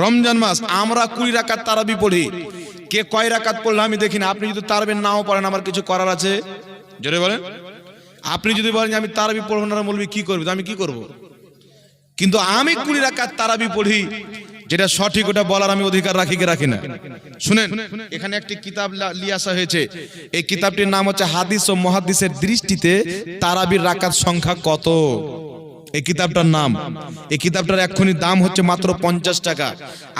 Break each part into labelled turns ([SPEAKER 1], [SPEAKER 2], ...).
[SPEAKER 1] রমজান মাস, আমরা কুড়ি রাকাত তারাবি পড়ি। কে কয় রাকাত পড়লে আমি দেখি না। আপনি যদি তারাবি নাও পড়েন, আমার কিছু করার আছে? জোরে বলেন। আপনি যদি বলেন আমি তারাবি পড়ব না বলবি কি করবি? আমি কি করব? কিন্তু আমি কুড়ি রাকাত তারাবি পড়ি, যেটা সঠিক, ওটা বলার আমি অধিকার রাখি কি রাখি না? শুনেন, এখানে একটি কিতাব নিয়ে আসা হয়েছে। এই কিতাবটির নাম হচ্ছে হাদিস ও মহাদিসের দৃষ্টিতে তারাবির রাকাত সংখ্যা কত? এই কিতাবটার নাম। এই কিতাবটার এক্ষুনি দাম হচ্ছে মাত্র পঞ্চাশ টাকা।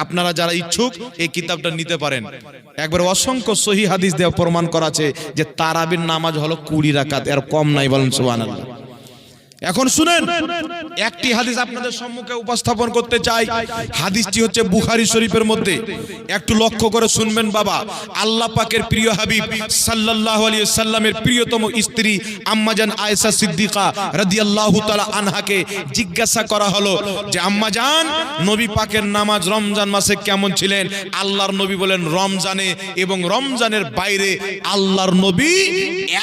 [SPEAKER 1] আপনারা যারা ইচ্ছুক, এই কিতাবটা নিতে পারেন। একবার অসংখ্য সহি হাদিস দেওয়া প্রমাণ করা আছে যে তারাবির নামাজ হলো কুড়ি রাকাত, এর কম নাই বলেন সুবহানাল্লাহ। এখন শুনেন, একটি হাদিস আপনাদের সম্মুখে উপস্থাপন করতে চাই। হাদিসটি হচ্ছে বুখারী শরীফের মধ্যে। একটু লক্ষ্য করে শুনবেন বাবা। আল্লাহ পাকের প্রিয় হাবিব সাল্লাল্লাহু আলাইহি সাল্লামের প্রিয়তম স্ত্রী আম্মাজান আয়েশা সিদ্দিকা রাদিয়াল্লাহু তাআলা আনহাকে জিজ্ঞাসা করা হলো যে আম্মাজান নবী পাকের নামাজ রমজান মাসে কেমন ছিলেন? আল্লাহর নবী বলেন, রমজানে এবং রমজানের বাইরে আল্লাহর নবী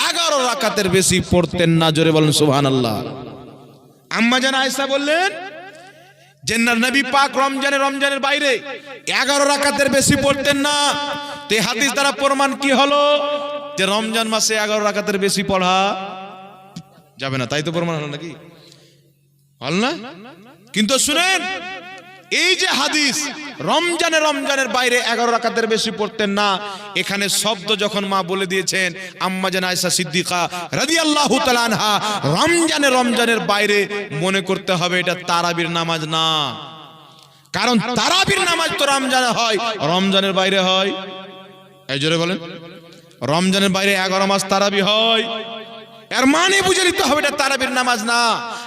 [SPEAKER 1] এগারো রাকাতের বেশি পড়তেন না। জোরে বলেন, সুবহানাল্লাহ। আম্মা জান আয়েশা বললেন জেন্নার নবী পাক রমজানে, রমজানের বাইরে এগারো রাকাতের বেশি পড়তেন না। তো হাদিস দ্বারা প্রমাণ কি হলো? যে রমজান মাসে এগারো রাকাতের বেশি পড়া যাবে না। তাই তো প্রমাণ হলো নাকি? হল না? কিন্তু শুনেন এই যে হাদিস, রমজানে রমজানের বাইরে এগারো রাকাতের বেশি পড়তেন না। এখানে শব্দ যখন মা বলে দিয়েছেন, আম্মা জান আয়েশা সিদ্দিকা রাদিয়াল্লাহু তাআলা আনহা, রমজানে রমজানের বাইরে মনে করতে হবে এটা তারাবির নামাজ না। কারণ তারাবির নামাজ তো রমজানে হয়, রমজানের বাইরে হয়। এই জোরে বলেন। রমজানের বাইরে এগারো মাস তারাবি হয়। এর মানে বুঝে নিতে হবে এটা তারাবির নামাজ না।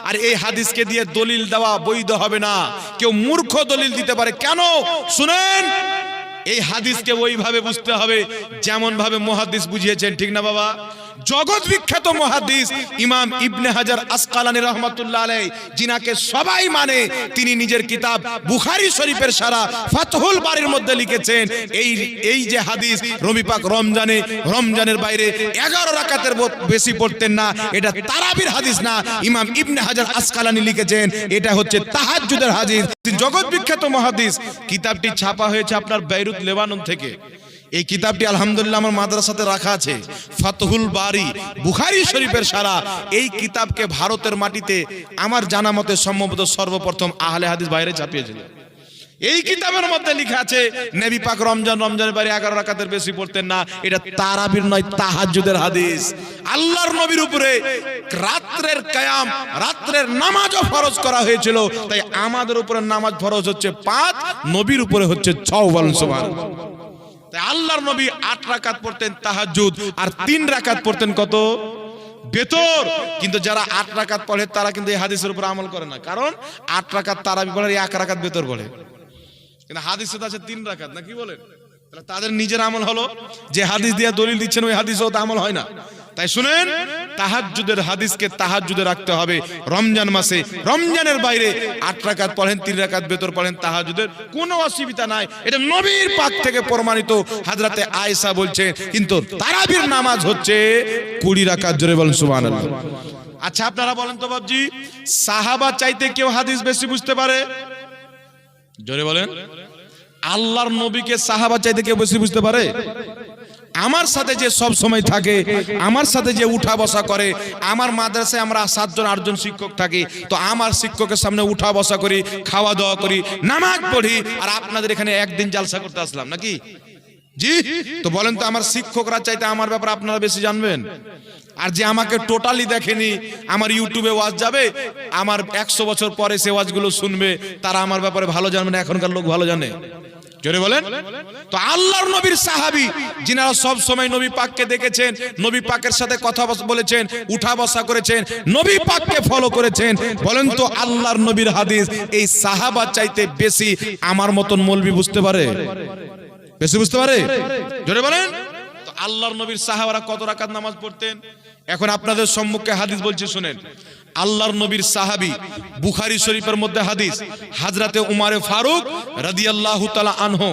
[SPEAKER 1] আর এই হাদিসকে দিয়ে দলিল দেওয়া বৈধ হবে না। কেউ মূর্খ দলিল দিতে পারে। কেন? শুনেন, এই হাদিসকে ওইভাবে বুঝতে হবে যেমন ভাবে মহাদিস বুঝিয়েছেন, ঠিক না বাবা? জগৎ বিখ্যাত মহাদিস ইমাম ইবনে হাজার আসকালানি রহমাতুল্লাহ আলাই জিনাকে সবাই মানে তিনি নিজের কিতাব বুখারী শরীফের সারা ফাতহুল বাড়ির মধ্যে লিখেছেন। এই এই যে হাদিস রবি পাক রমজানে, রমজানের বাইরে এগারো রাকাতের বেশি পড়তেন না, এটা তারাবির হাদিস না, ইমাম ইবনে হাজার আসকালানি লিখেছেন, এটা হচ্ছে তাহাজ্জুদের হাদিস। জগৎ বিখ্যাত মহাদিস, কিতাবটি ছাপা হয়েছে আপনার বেইরুত লেবানন থেকে। এই কিতাবটি আলহামদুলিল্লাহ আমার মাদ্রাসাতে রাখা আছে। ফাতহুল বারি, বুখারি শরীফের সারা। এই কিতাবকে ভারতের মাটিতে আমার জানা মতে সম্ভবত সর্বপ্রথম আহলে হাদিস বাইরে ছাপিয়েছিল। এই কিতাবের মধ্যে লেখা আছে, নবী পাক রমজান, রমজানের বাইরে এগারো রাকাতের বেশি পড়তেন না। এটা তারাবির নয়, তাহাজ্জুদের হাদিস। আল্লাহর নবীর উপরে রাত্রের কায়াম রাত্রের নামাজও ফরজ করা হয়েছিল। তাই আমাদের উপরে নামাজ ফরজ হচ্ছে পাঁচ, নবীর উপরে হচ্ছে ছয়, বলেন আল্লাহর নবী আট রাকাত পড়তেন তাহাজুদ আর তিন রাকাত পড়তেন কত? বেতর। কিন্তু যারা আট রাকাত পড়ে, তারা কিন্তু এই হাদিসের উপর আমল করে না। কারণ আট রাকাত তারা বলে এক রাকাত বেতর বলে কিন্তু হাদিসে তো আছে তিন রাকাত, না কি বলেন? তাদের নিজের আমল হলো যে হাদিস দিয়ে দলিল দিচ্ছেন, ওই হাদিসও তো আমল হয় না। তাই শুনেন, তাহাজ্জুদের হাদিসকে তাহাজ্জুদে রাখতে হবে। রমজান মাসে, রমজানের বাইরে আট রাকাত পড়েন, তিন রাকাত বেতর পড়েন তাহাজুদের কোনো অসুবিধা নাই। এটা নবীর পাক থেকে প্রমাণিত। হাজরাতে আয়েশা বলছে, কিন্তু তারাবির নামাজ হচ্ছে কুড়ি রাকাত, জোরে বলেন সুবহানাল্লাহ। আচ্ছা আপনারা বলেন তো বাবজি সাহাবা চাইতে কেউ হাদিস বেশি বুঝতে পারে? জোরে বলেন। আল্লাহর নবীকে সাহাবা চাইতে কেউ বেশি বুঝতে পারে? আমার সাথে যে সব সময় থাকে, আমার সাথে যে উঠা বসা করে, আমার মাদ্রাসায় আমরা সাতজন, আটজন শিক্ষক থাকি, তো আমার শিক্ষকের সামনে উঠা বসা করি, খাওয়া দাওয়া করি, নামাজ পড়ি, আর আপনাদের এখানে একদিন জালসা করতে আসলাম, নাকি? জি? তো বলেন তো আমার শিক্ষকরা চাইতে আমার ব্যাপারে আপনারা বেশি জানবেন? আর যে আমাকে টোটালি দেখেনি, আমার ইউটিউবে ওয়াজ যাবে, আমার একশো বছর পরে সে ওয়াজগুলো শুনবে, তারা আমার ব্যাপারে ভালো জানবে না, এখনকার লোক ভালো জানে। জোরে বলেন? তো আল্লাহর নবীর সাহাবী, যিনারা সব সময় নবী পাককে দেখেছেন, নবী পাকের সাথে কথা বলেছেন, উঠা বসা করেছেন, নবী পাককে ফলো করেছেন, বলেন তো আল্লাহর নবীর হাদিস, এই সাহাবা চাইতে বেশি আমার মতন মৌলবি বুঝতে পারে? বেশি বুঝতে পারে? জোরে বলেন? আল্লাহর নবীর সাহাবারা কত রাকাত নামাজ পড়তেন? এখন আপনাদের সম্মুখে হাদিস বলছি, শুনেন। আল্লাহর নবীর সাহাবি বুখারি শরীফের মধ্যে হাদিস, হাজরাতে উমারে ফারুক রাদিয়াল্লাহু তাআলা আনহু,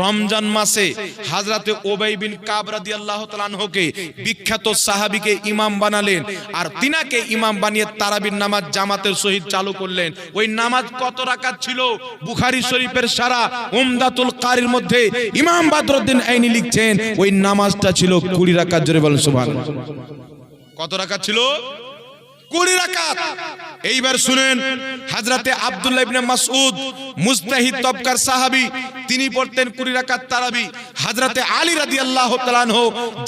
[SPEAKER 1] রমজান মাসে হাজরাতে ওবাই বিন কাব রাদিয়াল্লাহু তাআলা আনহুকে বিখ্যাত সাহাবীকে ইমাম বানালেন আর তিনাকে ইমাম বানিয়ে তারাবির নামাজ জামাতের সহিত চালু করলেন। ওই নামাজ কত রাকাত ছিল? বুখারি শরীফের সারা উমদাতুল কারির মধ্যে ইমাম বাদরুদ্দিন আইনি লিখছেন, ওই নামাজটা ছিল কুড়ি রাকাত, জোরে বলেন সুবহানাল্লাহ। কত রাকাত ছিল? কুড়ি রাকাত। এইবার শুনেন, হাজরাতে আব্দুল্লাহ ইবনে মাসউদ মুস্তাহিদ তবকার সাহাবী, তিনি পড়তেন কুড়ি রাকাত তারাবি। হাজরাতে আলী রাদিয়াল্লাহু তাআলা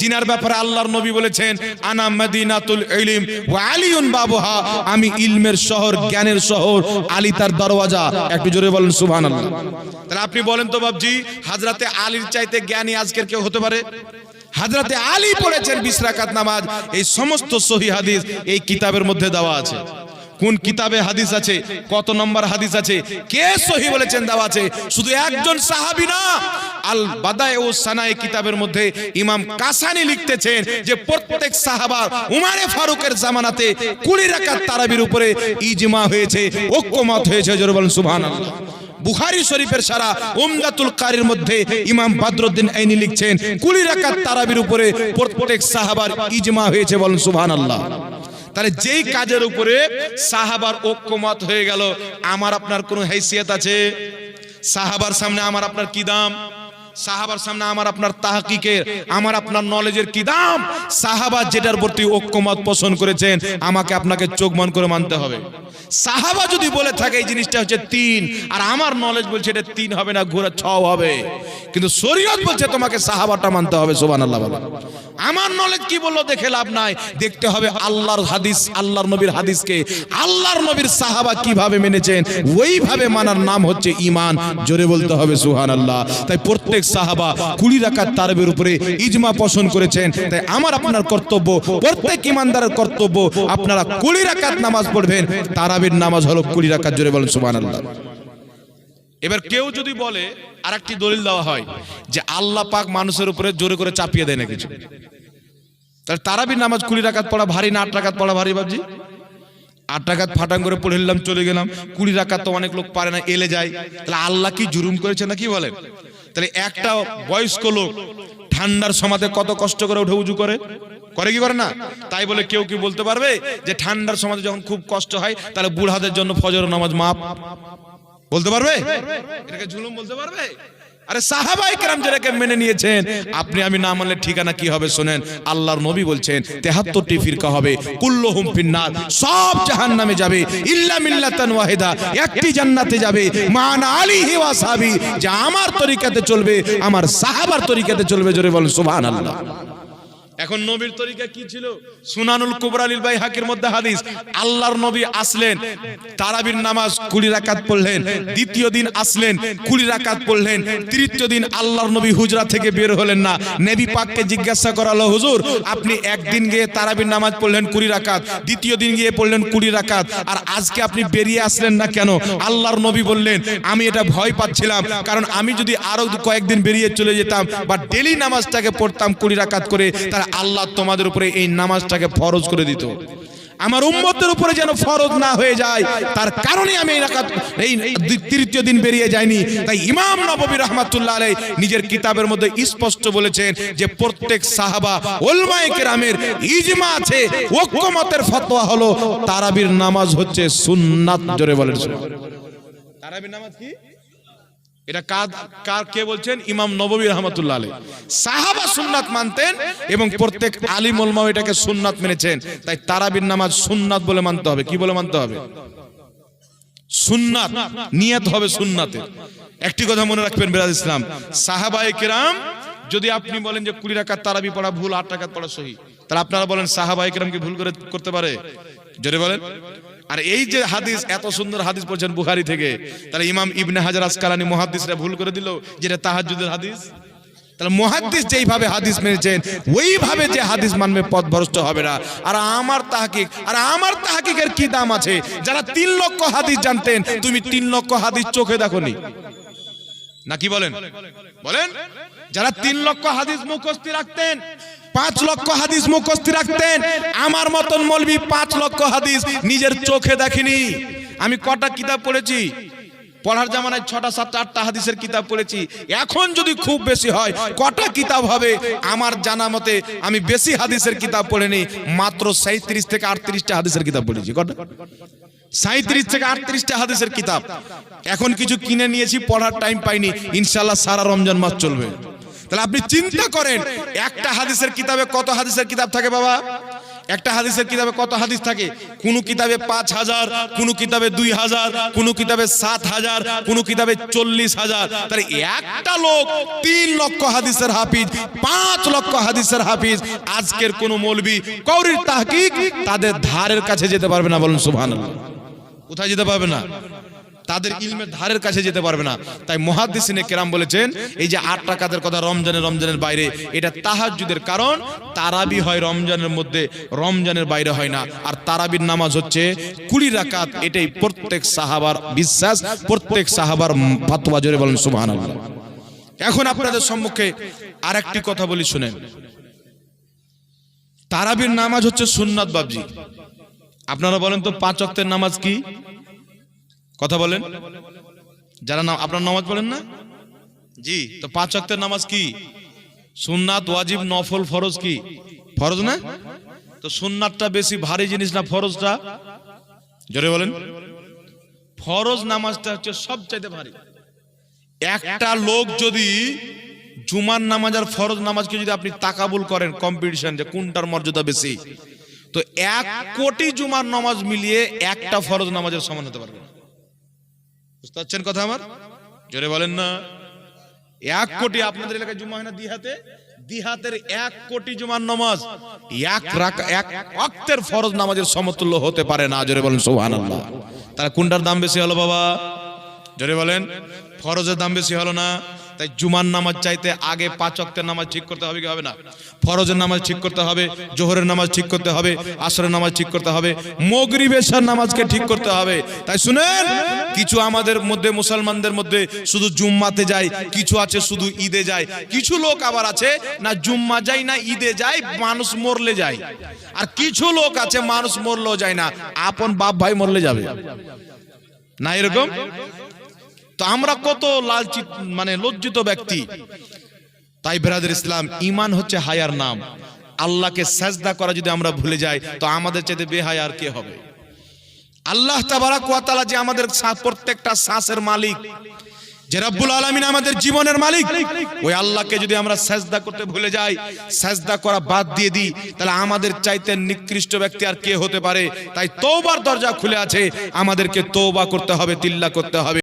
[SPEAKER 1] জিনার ব্যাপারে আল্লাহর নবী বলেছেন, আনা মদিনাতুল ইলম ওয়া আলিউন বাবুহা। আমি ইলমের শহর, জ্ঞানের শহর, আলী তার দরওয়াজা। একটু জোরে বলেন, সুবহানাল্লাহ। তাহলে আপনি বলেন তো বাবজি হাজরাতে আলীর চাইতে জ্ঞানী আজকের কেউ হতে পারে? হাজরাতে আলী পড়েছেন বিশ রাকাত নামাজ। এই সমস্ত সহি হাদিস এই কিতাবের মধ্যে দেওয়া আছে। কোন কিতাবে হাদিস আছে? কত নম্বর হাদিস আছে? কে সহি বলেছেন দেওয়া আছে? শুধু একজন সাহাবী না আল বাদায়ে ও সানায়ে কিতাবের মধ্যে ইমাম কাসানি লিখতেছেন যে প্রত্যেক সাহাবার উমারে ফারুকের জামানাতে কুড়ি রাকাত তারাবির উপরে ইজমা হয়েছে ঐক্যমত হয়েছে জোরে বলেন সুবহানাল্লাহ। বুখারী শরীফের সারা উমদাতুল কারির মধ্যে ইমাম বাদরুদ্দিন আইনি লিখছেন কুড়ি রাকাত তারাবির উপরে প্রত্যেক সাহাবার ইজমা হয়েছে বলেন সুবহানাল্লাহ। তাহলে যেই কাজের উপরে সাহাবার ঐক্যমত হয়ে গেল, আমার আপনার কোনো হেসিয়ত আছে? সাহাবার সামনে আমার আপনার কি দাম? সাহাবার সামনে আমার আপনার তাহকিকের, আমার আপনার নলেজের কি দাম? সাহাবা যেটার প্রতি ঐক্যমত পোষণ করেছেন, আমাকে আপনাকে চোখ মন করে মানতে হবে। সাহাবা যদি বলে থাকে, এই জিনিসটা হচ্ছে তিন, আর আমার নলেজ বলছে এটা তিন হবে না ঘোরা ছ হবে। কিন্তু শরীয়ত বলছে তোমাকে সাহাবাটা মানতে হবে সোবান আল্লাহ বাবা আমার নলেজ কি বলল, দেখে লাভ নাই। দেখতে হবে আল্লাহর হাদিস, আল্লাহর নবীর হাদিসকে। আল্লাহর নবীর সাহাবা কীভাবে মেনেছেন, ওইভাবে মানার নাম হচ্ছে ইমান জোরে বলতে হবে সুহান আল্লাহ তাই প্রত্যেক সাহাবা কুড়ি রাকাত তারবের উপরে ইজমা পোষণ করেছেন। তাই আমার আপনার কর্তব্য, প্রত্যেক ইমানদারের কর্তব্য, আপনারা কুড়ি রাকাত নামাজ পড়বেন। তারাবির নামাজ হলো কুড়ি রাকাত, জোরে বলেন সুহান আল্লাহ এবার কেউ যদি বলে আর একটি দলিল দেওয়া হয় যে আল্লাহ পাক মানুষের উপরে জোরে করে চাপিয়ে দেয় না কিছু তাহলে তারাবির নামাজ কুড়ি রাকাত পড়া ভারী না আট রাকাত পড়া ভারী বাবজি আট রাকাত ফাটাং করে পড়ে নিলাম, চলে গেলাম। কুড়ি রাকাত তো অনেক লোক পারে না, এলে যায়। তাহলে আল্লাহ কি জুরুম করেছে না কি বলেন? তাহলে একটা বয়স্ক লোক ঠান্ডার সমাধে কত কষ্ট করে উঠে উজু করে? করে কি করে না? তাই বলে কেউ কি বলতে পারবে যে ঠান্ডার সমাধে যখন খুব কষ্ট হয়, তাহলে বুড়াদের জন্য ফজর নামাজ মাপ বলতে পারবে? এটাকে ঝুলুম বলতে পারবে? আরে সাহাবাই কেরাম যেটাকে মেনে নিয়েছেন, আপনি আমি না মানলে ঠিকানা কি হবে শোনেন, আল্লাহর নবী বলছেন, তেহাত্তরটি ফিরকা হবে, কুল্লুহুম ফিন্নার, সব জাহান নামে যাবে, ইল্লা মিল্লাতান ওয়াহিদা, একটি জান্নাতে যাবে, মান আলী হিওয়া সাহাবি, যা আমার তরিকাতে চলবে, আমার সাহাবার তরিকাতে চলবে, জোরে বলেন সুবহানাল্লাহ। এখন নবীর তরিকা কি ছিল? সুনানুল কুবরালিল বাই হাকের মধ্যে হাদিস, আল্লাহর নবী আসলেন, তারাবির নামাজ কুড়ি রাকাত পড়লেন, দ্বিতীয় দিন আসলেন, কুড়ি রাকাত পড়লেন, তৃতীয় দিন আল্লাহর নবী হুজরা থেকে বের হলেন না। নবী পাককে জিজ্ঞাসা করালো, হুজুর, আপনি একদিন গিয়ে তারাবির নামাজ পড়লেন কুড়ি রাকাত, দ্বিতীয় দিন গিয়ে পড়লেন কুড়ি রাকাত, আর আজকে আপনি বেরিয়ে আসলেন না কেন? আল্লাহর নবী বললেন, আমি এটা ভয় পাচ্ছিলাম, কারণ আমি যদি আরও কয়েকদিন বেরিয়ে চলে যেতাম বা ডেলি নামাজটাকে পড়তাম কুড়ি রাকাত করে, তাহলে আল্লাহ তোমাদের উপরে এই নামাজটাকে ফরজ করে দিত। আমার উম্মতের উপরে যেন ফরজ না হয়ে যায়, তার কারণে আমি এই তৃতীয় দিন বেরিয়ে যাইনি। তাই ইমাম নববী রহমাতুল্লাহ আলাই নিজের কিতাবের মধ্যে স্পষ্ট বলেছেন যে প্রত্যেক সাহাবা ওলমায়ে কেরামের ইজমা আছে, ঐক্যমতের ফতোয়া হলো তারাবির নামাজ হচ্ছে সুন্নাত, জোরে বলেন তারাবির নামাজ কি? এটা কার কে বলছেন? ইমাম নববী রহমতুল্লাহ আলী সাহাবা সুন্নাত মানতেন এবং প্রত্যেক আলিম ওলমাও এটাকে সুন্নাত মেনেছেন। তাই তারাবির নামাজ সুন্নাত বলে মানতে হবে। কি বলে মানতে হবে? সুন্নাত, নিয়ত হবে সুন্নাতে একটি কথা মনে রাখবেন বিরাজ ইসলাম, সাহাবায়ে কেরাম, যদি আপনি বলেন যে কুড়ি রাকাত তারাবি পড়া ভুল, আট রাকাত পড়া সহি, তাহলে আপনারা বলেন সাহাবায়ে কেরাম কি ভুল করে, করতে পারে? জোরে বলেন। আর এই যে হাদিস, এত সুন্দর হাদিস পড়ছেন বুখারি থেকে, তাহলে ইমাম ইবনে হাজার আসকালানি মুহাদ্দিসরা ভুল করে দিল যেটা তাহাজ্জুদের হাদিস? ওইভাবে যে হাদিস মানবে পথ হবে না। আর আমার তাহাকিক, আর আমার তাহাকিকের কি দাম আছে? যারা তিন হাদিস জানতেন, তুমি তিন লক্ষ হাদিস চোখে দেখোনি। না কি বলেন? বলেন? যারা তিন লক্ষ হাদিস মুখস্থি রাখতেন পাঁচ লক্ষ হাদিস মুখস্থ রাখতেন। আমার মতন মলবি পাঁচ লক্ষ হাদিস নিজের চোখে দেখেনি। আমি কটা কিতাব পড়েছি? পড়ার জামানায় ছটা, সাতটা, আটটা হাদিসের কিতাব পড়েছি। এখন যদি খুব বেশি হয়, কটা কিতাব হবে? আমার জানা মতে আমি বেশি হাদিসের কিতাব পড়িনি, মাত্র সাঁত্রিশ থেকে আটত্রিশটা হাদিসের কিতাব পড়েছি। কটা? সাঁত্রিশ থেকে আটত্রিশটা হাদিসের কিতাব। এখন কিছু কিনে নিয়েছি, পড়ার টাইম পাইনি। ইনশাল্লাহ সারা রমজান মাস চলবে। তাহলে আপনি চিন্তা করেন একটা হাদিসের কিতাবে কত হাদিসের কিতাব থাকে বাবা? একটা হাদিসের কিতাবে কত হাদিস থাকে? কোন কিতাবে পাঁচ হাজার কোন কিতাবে দুই হাজার কোন কিতাবে সাত হাজার কোন কিতাবে চল্লিশ হাজার। তাহলে একটা লোক তিন লক্ষ হাদিসের হাফিজ পাঁচ লক্ষ হাদিসের হাফিজ আজকের কোন মৌলবি কৌরির তাহকিক তাদের ধারের কাছে যেতে পারবে না বলুন সুবহানাল্লাহ। কোথায় যেতে পারবে না? তাদের ইলমের ধারের কাছে যেতে পারবে না। তাই মহাদিসিনে কেরাম বলেছেন, এই যে আট টাকাদের কথা রমজানের রমজানের বাইরে, এটা তাহাজুদের কারণ, তারাবি হয় রমজানের মধ্যে, রমজানের বাইরে হয় না। আর তারাবির নামাজ হচ্ছে কুড়ি রাকাত, এটাই প্রত্যেক সাহাবার বিশ্বাস, প্রত্যেক সাহাবার ফাতোয়া, জোরে বলেন সুবহানাল্লাহ। এখন আপনাদের সম্মুখে আরেকটি কথা বলি, শুনেন। তারাবির নামাজ হচ্ছে সুন্নাত বাবজি। আপনারা বলেন তো পাঁচ অক্তের নামাজ কি? কথা বলেন। যারা আপনার নামাজ পড়েন না? জি, তো পাঁচ অক্তের নামাজ কি? সুন্নাত ওয়াজিব, নফল ফরজ কি? ফরজ না? তো সুন্নাতটা বেশি ভারী জিনিস না ফরজটা? জোরে বলেন। ফরজ নামাজটা হচ্ছে সবচাইতে ভারী। একটা লোক যদি জুমার নামাজ আর ফরজ নামাজকে যদি আপনি তাকাবুল করেন কম্পিটিশন যে কোনটার মর্যাদা বেশি, তো এক কোটি জুমার নামাজ মিলিয়ে একটা ফরজ নামাজের সমান হতে পারবে। বুঝতে পারছেন কথা আমার? জোরে বলেন না। এক কোটি আপনাদের এলাকায় জুমা হয় না দিহাতে? দিহাতের এক কোটি জুমার নামাজ এক রাখা এক অক্তের ফরজ নামাজের সমতুল্য হতে পারে না। জোরে বলেন, সুবহানাল্লাহ। তাহলে কোনটার দাম বেশি হলো বাবা? জোরে বলেন, ফরজের দাম বেশি হলো না? তাই জুমার নামাজ চাইতে আগে পাঁচ অক্তের নামাজ ঠিক করতে হবে কি হবে না? ফরজের নামাজ ঠিক করতে হবে, জোহরের নামাজ ঠিক করতে হবে, আসরের নামাজ ঠিক করতে হবে মগরিবেশার নামাজকে ঠিক করতে হবে। তাই শুনেন, কিছু আমাদের মধ্যে, মুসলমানদের মধ্যে শুধু জুম্মাতে যায়, কিছু আছে শুধু ঈদে যায়। কিছু লোক আবার আছে, না জুম্মা যায়, না ঈদে যায়, মানুষ মরলে যায়। আর কিছু লোক আছে, মানুষ মরলেও যায় না। আপন বাপ ভাই মরলে যাবে। না এরকম? তো আমরা কত লালচিত মানে লজ্জিত ব্যক্তি। তাই বেরাদের ইসলাম ইমান হচ্ছে হায়ার নাম। আল্লাহকে সাজদা করা যদি আমরা ভুলে যাই, তো আমাদের চাইতে বেহায় আর কে হবে? আল্লাহ তাবারাক ওয়া তাআলা যে আমাদের প্রত্যেকটা শ্বাসের মালিক, যে রব্বুল আলামিন আমাদের জীবনের মালিক, ওই আল্লাহকে যদি আমরা সাজদা করতে ভুলে যাই, সাজদা করা বাদ দিয়ে দিই, তাহলে আমাদের চাইতে নিকৃষ্ট ব্যক্তি আর কে হতে পারে? তাই তওবার দরজা খুলে আছে, আমাদেরকে তওবা করতে হবে, তিল্লা করতে হবে।